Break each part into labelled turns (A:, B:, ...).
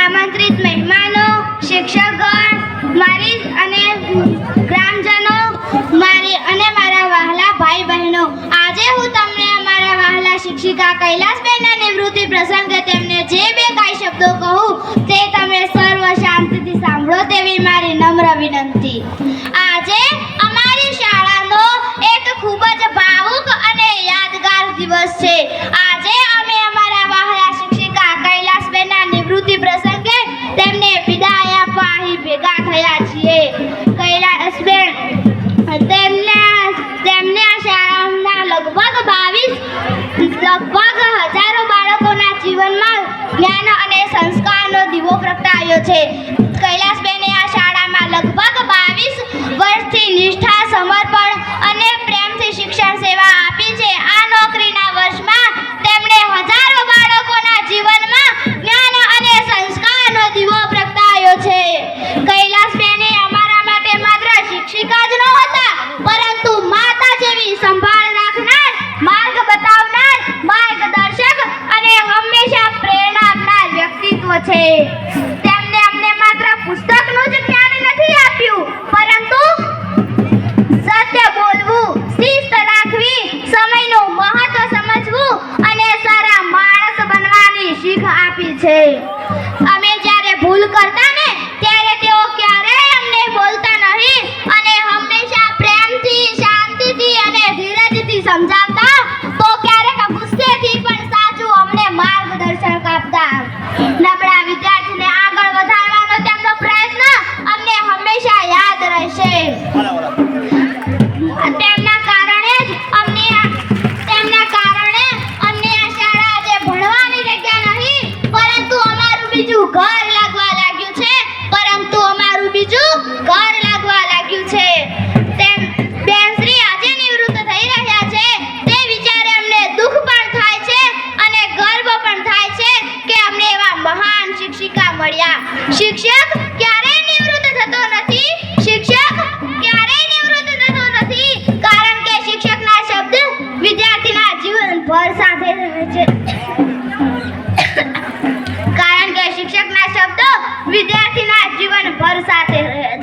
A: આમંત્રિત મહેમાનો, શિક્ષકગણ, મારી અને ગ્રામજનો, મારી અને મારા વહાલા ભાઈ બહેનો આજે હું તમને અમારા વહાલા શિક્ષિકા કૈલાસબેનના નિવૃત્તિ પ્રસંગે તેમને જે બે કાંઈ શબ્દો કહું, તે તમે સર્વ શાંતિથી સાંભળો તેવી મારી નમ્ર વિનંતી. આજે લગભગ હજારો બાળકોના જીવનમાં જ્ઞાન અને સંસ્કારનો દીવો પ્રગટાવ્યો છે. કૈલાસબેને છે. તેમને અમને માત્ર પુસ્તકનું જ જ્ઞાન નથી આપ્યું, પરંતુ સત્ય બોલવું, શિસ્ત રાખવી, સમયનું મહત્વ સમજવું અને સારા માણસ બનવાની શીખ આપી છે. અમે જ્યારે ભૂલ કરતા બીજું ઘર લાગવા લાગ્યું છે, પરંતુ અમારું બીજું ઘર લાગવા લાગ્યું છે. તેમ બેનશ્રી આજે નિવૃત્ત થઈ રહ્યા છે. તે વિચારે અમને દુઃખ પણ થાય છે અને ગર્વ પણ થાય છે કે અમને એવા મહાન શિક્ષિકા મળ્યા. શિક્ષક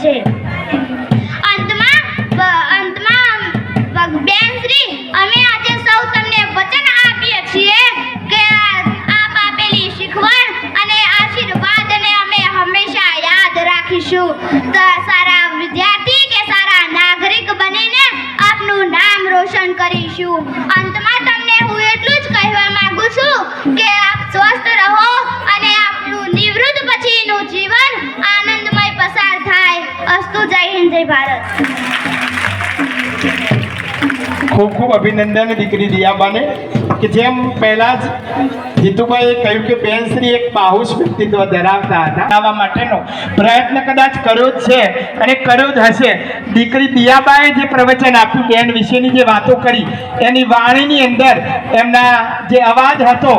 A: છે. અંતમાં અંતમાં બેન શ્રી, અમે આજે સૌ તમને વચન આપીએ છીએ કે આપ આપેલી શીખવણ અને આશીર્વાદને અમે હંમેશા યાદ રાખીશું. સારા વિદ્યાર્થી કે સારા નાગરિક બનીને આપનું નામ રોશન કરીશું. અંતમાં અસ્તુ જય ભારત.
B: ખૂબ ખૂબ અભિનંદન દીકરી દિયાબાને કે જેમ પહેલા જ જીતુભાઈએ કહ્યું કે બેનશ્રી એક બાહુશ વ્યક્તિત્વ ધરાવતા હતા. બનાવવા માટેનો પ્રયત્ન કદાચ કર્યો જ છે અને કર્યો જ હશે. દીકરી દિયાબાએ જે પ્રવચન આપ્યું બેન વિશેની જે વાતો કરી એની વાણીની અંદર એમના જે અવાજ હતો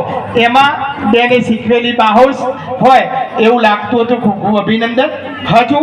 B: એમાં બેને શીખવેલી બાહોશ હોય એવું લાગતું હતું. ખૂબ ખૂબ અભિનંદન. હજુ